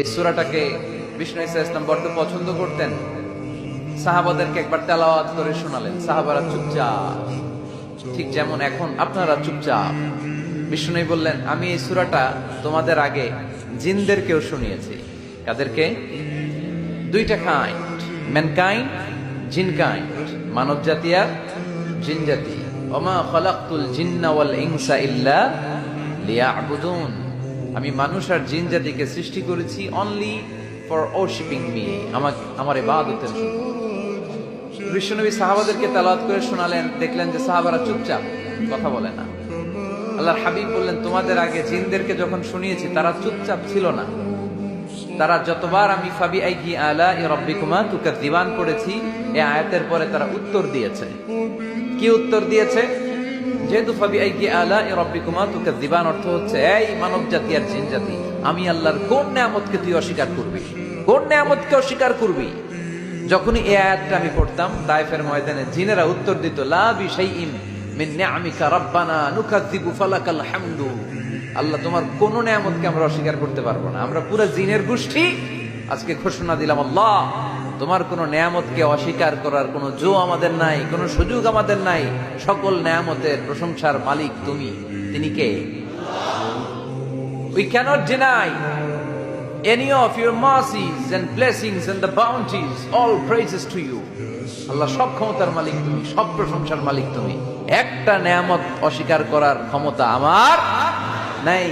এই সুরাটাকে বিষ্ণু ইসা ইসলাম বড্ড পছন্দ করতেন। সাহাবাদেরকে একবার তেলাওয়াত করে শোনালেন, সাহাবারা চুপচাপ, ঠিক যেমন এখন আপনারা চুপচাপ। বিষ্ণু বললেন, আমি এই সুরাটা তোমাদের আগে জিনদেরকেও শুনিয়েছি। কাদেরকে? দুইটা কাইন্ড ম্যানকাইন্ড জিন কাইন্ড মানব জাতি আর জিন জাতি ওমা খলাক্তুল জিন্না ওয়াল ইনসা ইল্লা লিয়াবুদুন। আমি মানুষ আর জিন জাতিকে সৃষ্টি করেছি অনলি ফর ওরশিপিং মি আমাকে আমার ইবাদতের জন্য। বিশ্বনবী সাহাবাদেরকে তালাওয়াত করে শোনালেন, দেখলেন যে সাহাবারা চুপচাপ, কথা বলে না। আল্লাহর হাবিব বললেন, তোমাদের আগে জিনদেরকে যখন শুনিয়েছি, তারা চুপচাপ ছিল না। তারা যতবার আমি ফাবি আইকি আলা ই রব্বিকুমা দিবান করেছি এই আয়াতের পরে তারা উত্তর দিয়েছে। কি উত্তর দিয়েছে? যেহেতু রব্বিকুমা তুকাদ্দিবান অর্থ হচ্ছে, এই মানব জাতি আর জিন জাতি আমি আল্লাহর কোন নিয়ামতকে তুই অস্বীকার করবি? কোন নিয়ামতকে অস্বীকার করবি? যখনই আয়াতটা আমি পড়তাম ময়দানে জিনেরা উত্তর দিত, লা বিশাইইন মিন আল্লাহ, তোমার কোন নিয়ামতকে আমরা অস্বীকার করতে পারব না। আমরা পুরো জিনের গোষ্ঠী আজকে ঘোষণা দিলাম, আল্লাহ তোমার কোনো নিয়ামতকে অস্বীকার করার কোনো জো আমাদের নাই কোনো সুযোগ আমাদের নাই। সকল নিয়ামতের প্রশংসার মালিক তুমি। তিনি কে? We cannot deny any of your mercies and blessings and the bounties, all praises to you. আল্লাহ সব ক্ষমতার মালিক তুমি সব প্রশংসার মালিক তুমি। একটা নেয়ামত অস্বীকার করার ক্ষমতা আমার নাই।